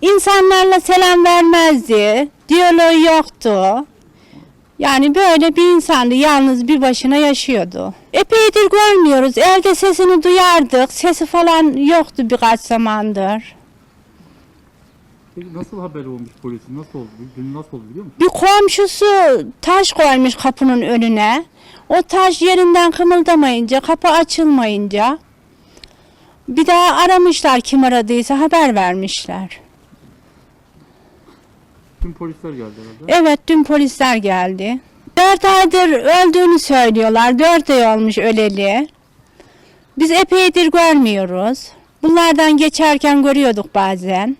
İnsanlarla selam vermezdi. Diyaloğu yoktu. Yani böyle bir insandı. Yalnız bir başına yaşıyordu. Epeydir görmüyoruz. Evde sesini duyardık. Sesi falan yoktu birkaç zamandır. Peki nasıl haber olmuş polisin? Nasıl oldu? Dün nasıl oldu biliyor musun? Bir komşusu taş koymuş kapının önüne. O taş yerinden kımıldamayınca, kapı açılmayınca bir daha aramışlar kim aradıysa haber vermişler. Tüm polisler geldi herhalde. Evet dün polisler geldi. Dört aydır öldüğünü söylüyorlar. Dört ay olmuş öleli. Biz epeydir görmüyoruz. Bunlardan geçerken görüyorduk bazen.